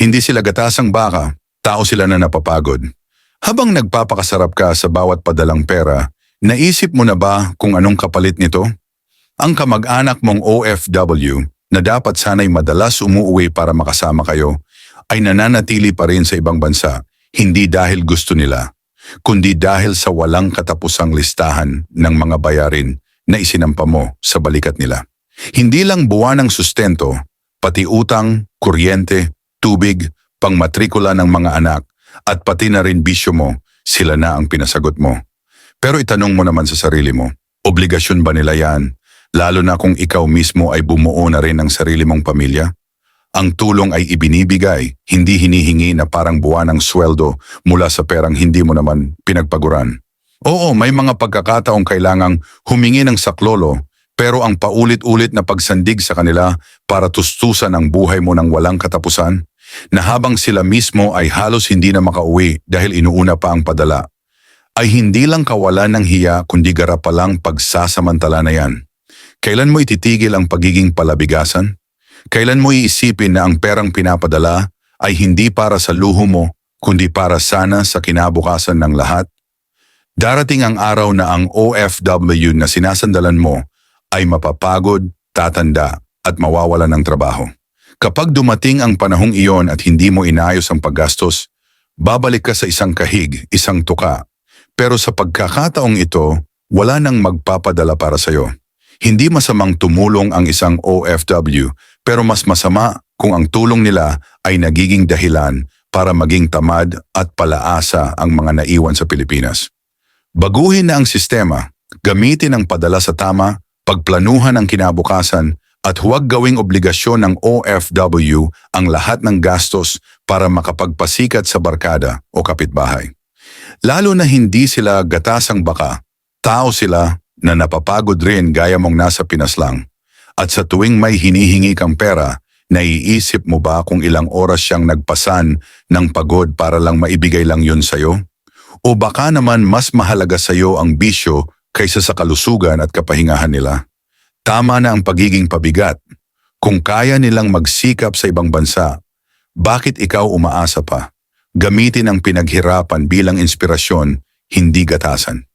Hindi sila gatasang baka, tao sila na napapagod. Habang nagpapakasarap ka sa bawat padalang pera, naisip mo na ba kung anong kapalit nito? Ang kamag-anak mong OFW na dapat sana'y madalas umuuwi para makasama kayo, ay nananatili pa rin sa ibang bansa, hindi dahil gusto nila, kundi dahil sa walang katapusang listahan ng mga bayarin na isinampa mo sa balikat nila. Hindi lang buwan ng sustento, pati utang, kuryente, tubig, pangmatrikula ng mga anak, at pati na rin bisyo mo, sila na ang pinasagot mo. Pero itanong mo naman sa sarili mo, obligasyon ba nila yan? Lalo na kung ikaw mismo ay bumuo na rin ng sarili mong pamilya? Ang tulong ay ibinibigay, hindi hinihingi na parang buwan ng sweldo mula sa perang hindi mo naman pinagpaguran. Oo, may mga pagkakataong kailangang humingi ng saklolo, pero ang paulit-ulit na pagsandig sa kanila para tustusan ang buhay mo ng walang katapusan, na habang sila mismo ay halos hindi na makauwi dahil inuuna pa ang padala, ay hindi lang kawalan ng hiya kundi garapalang pagsasamantala na yan. Kailan mo ititigil ang pagiging palabigasan? Kailan mo iisipin na ang perang pinapadala ay hindi para sa luho mo, kundi para sana sa kinabukasan ng lahat? Darating ang araw na ang OFW na sinasandalan mo ay mapapagod, tatanda at mawawala ng trabaho. Kapag dumating ang panahong iyon at hindi mo inayos ang paggastos, babalik ka sa isang kahig, isang tuka. Pero sa pagkakataong ito, wala nang magpapadala para sa'yo. Hindi masamang tumulong ang isang OFW, pero mas masama kung ang tulong nila ay nagiging dahilan para maging tamad at palaasa ang mga naiwan sa Pilipinas. Baguhin na ang sistema, gamitin ang padala sa tama, pagplanuhan ang kinabukasan at huwag gawing obligasyon ng OFW ang lahat ng gastos para makapagpasikat sa barkada o kapitbahay. Lalo na hindi sila gatasang baka, tao sila na napapagod rin gaya mong nasa Pinas lang. At sa tuwing may hinihingi kang pera, naiisip mo ba kung ilang oras siyang nagpasan ng pagod para lang maibigay lang yun sa'yo? O baka naman mas mahalaga sa'yo ang bisyo kaysa sa kalusugan at kapahingahan nila? Tama na ang pagiging pabigat. Kung kaya nilang magsikap sa ibang bansa, bakit ikaw umaasa pa? Gamitin ang pinaghirapan bilang inspirasyon, hindi gatasan.